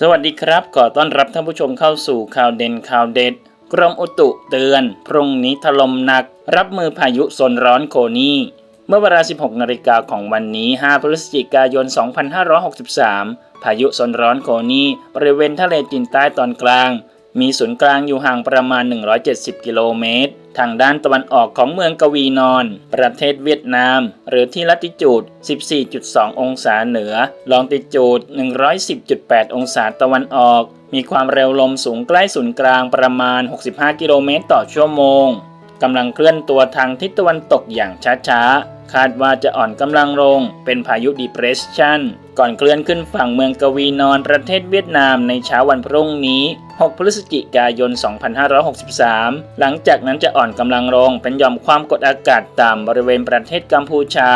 สวัสดีครับขอต้อนรับท่านผู้ชมเข้าสู่ข่าวเด่นข่าวเด็ด กรมอุตุเตือน พรุ่งนี้ถล่มหนัก รับมือพายุโซนร้อนโคนีเมื่อเวลา 16 นาฬิกาของวันนี้ 5 พฤศจิกายน 2563 พายุโซนร้อนโคนีบริเวณทะเลจีนใต้ตอนกลาง มีศูนย์กลางอยู่ห่างประมาณ 170 กิโลเมตร ทางด้านตะวันออกของเมืองกวีนอน ประเทศเวียดนาม หรือที่ลัติจูด 14.2 องศาเหนือ ลองติจูด 110.8 องศาตะวันออก มีความเร็วลมสูงใกล้ศูนย์กลางประมาณ 65 กิโลเมตรต่อชั่วโมงกำลังเคลื่อนตัวทางทิศตะวันตกอย่างช้าๆ คาดว่าจะอ่อนกำลังลงเป็นพายุ depression ก่อนเคลื่อนขึ้นฝั่งเมืองกวีนอนประเทศเวียดนามในเช้าวันพรุ่งนี้ 6 พฤศจิกายน 2563 หลังจากนั้นจะอ่อนกำลังลงเป็นหย่อมความกดอากาศต่ำบริเวณประเทศกัมพูชา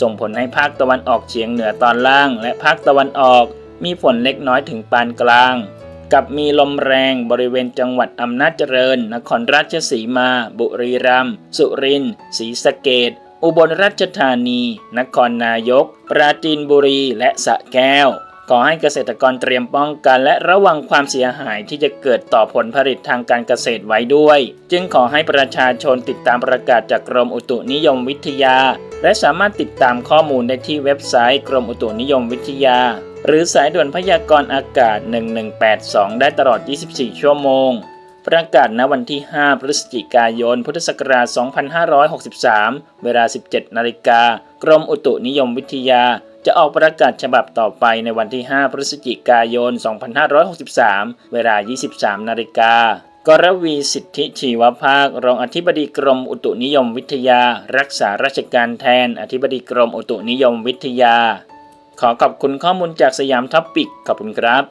ส่งผลให้ภาคตะวันออกเฉียงเหนือตอนล่าง และภาคตะวันออก มีฝนเล็กน้อยถึงปานกลาง กับมีลมแรงบริเวณจังหวัดอำนาจเจริญ นครราชสีมา บุรีรัมย์สุรินทร์ศรีสะเกดอุบลราชธานี นครนายก ปราจีนบุรีและสะแก้ว ขอให้เกษตรกรเตรียมป้องกัน และระวังความเสียหายที่จะเกิดต่อผลผลิตทางการเกษตรไว้ด้วย จึงขอให้ประชาชนติดตามประกาศจากกรมอุตุนิยมวิทยา และสามารถติดตามข้อมูลได้ที่เว็บไซต์กรมอุตุนิยมวิทยา หรือสายด่วนพยากรณ์อากาศ 1182 ได้ตลอด 24 ชั่วโมง ประกาศณวันที่ 5 พฤศจิกายน พุทธศักราช 2563 เวลา 17 นาฬิกากรมอุตุนิยมวิทยา จะออกประกาศฉบับต่อไปในวันที่ 5 พฤศจิกายน 2563 เวลา 23 นาฬิกากรวีสิทธิชีวภาค รองอธิบดีกรมอุตุนิยมวิทยา รักษาราชการแทน อธิบดีกรมอุตุนิยมวิทยา ขอขอบคุณข้อมูลจากสยามท็อปปิก ขอบคุณครับ